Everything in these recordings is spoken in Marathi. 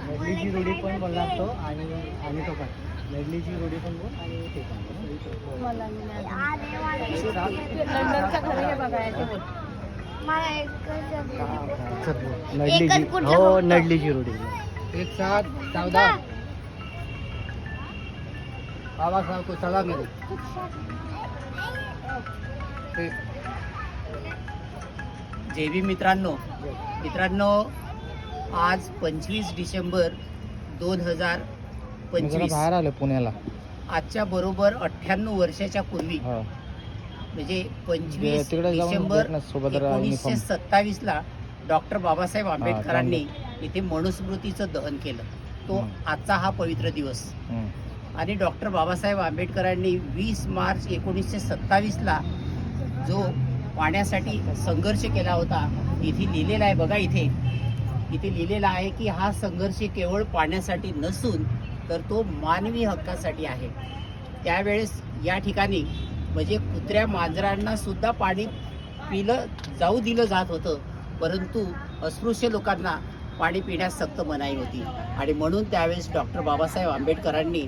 नडलीची रोडी पण बोलणार तो आणि आणि तो पण. नडलीची रोडी पण बोल आणि ते पण. नडलीची हो? नडलीची रोडी एक सात चौदा. बाबासाहेब को चला मेरे जय भीम मित्रांनो मित्रांनो आज पंचवीस डिसेंबर दोन हजार पंचवीस बाहेर आलो पुण्याला आजच्या बरोबर अठ्ठ्याण्णव वर्षाच्या पूर्वी हो म्हणजे पंचवीस डिसेंबर एकोणीसशे. सत्तावीस ला डॉक्टर बाबासाहेब आंबेडकरांनी इथे मनुस्मृतीचं दहन केलं तो. आजचा हा पवित्र दिवस. आणि डॉक्टर बाबासाहेब आंबेडकरांनी वीस मार्च एकोणीसशे सत्तावीसला जो पाण्यासाठी संघर्ष केला होता. इथे लिहिलेला आहे बघा इथे. इथे लिहिलेला आहे की हा संघर्ष केवळ पाण्यासाठी नसून तर तो मानवी हक्कासाठी आहे. त्यावेळेस या ठिकाणी म्हणजे कुत्र्या मांजरांना सुद्धा पाणी पिलं जाऊ दिलं जात होतं. परंतु अस्पृश्य लोकांना पाणी पिण्यास सक्त मनाई होती. आणि म्हणून त्यावेळेस डॉक्टर बाबासाहेब आंबेडकरांनी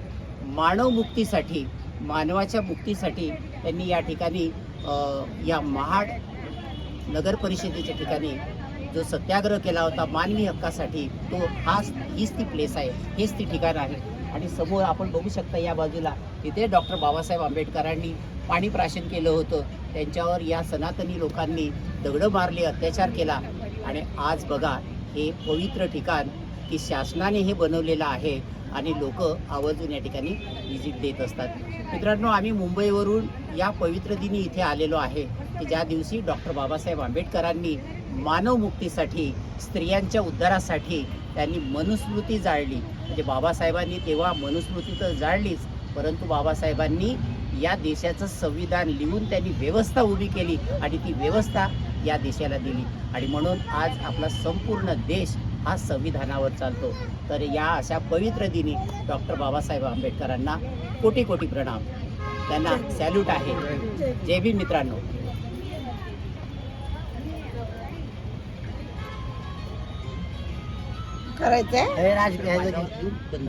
मानव मुक्तीसाठी मानवाच्या मुक्तीसाठी त्यांनी या ठिकाणी या महाड नगर परिषदेच्या ठिकाणी जो सत्याग्रह केला होता मानवी हक्कासाठी तो हाच हीच ती प्लेस आहे हेच ती ठिकाण आहे. आणि समोर आपण बघू शकता या बाजूला तिथे डॉक्टर बाबासाहेब आंबेडकरांनी पाणी प्राशन केलं होतं. त्यांच्यावर या सनातनी लोकांनी दगडं मारले अत्याचार केला. आणि आज बघा हे पवित्र ठिकाण की शासनाने हे बनवलेलं आहे. आणि लोक आवर्जून या ठिकाणी व्हिजिट देत असतात. मित्रांनो आम्ही मुंबईवरून या पवित्र दिनी इथे आलेलो आहे की ज्या दिवशी डॉक्टर बाबासाहेब आंबेडकरांनी मानवमुक्तीसाठी स्त्रियांच्या उद्धारासाठी त्यांनी मनुस्मृती जाळली. म्हणजे बाबासाहेबांनी तेव्हा मनुस्मृती तर जाळलीच परंतु बाबासाहेबांनी या देशाचं संविधान लिहून त्यांनी व्यवस्था उभी केली आणि ती व्यवस्था या देशाला दिली. आणि म्हणून आज आपला संपूर्ण देश हा संविधानावर चालतो. तर या अशा पवित्र दिनी डॉक्टर बाबासाहेब आंबेडकरांना कोटी कोटी प्रणाम. त्यांना सॅल्यूट आहे. जय भीम मित्रांनो. करायचंय? हे राज बंद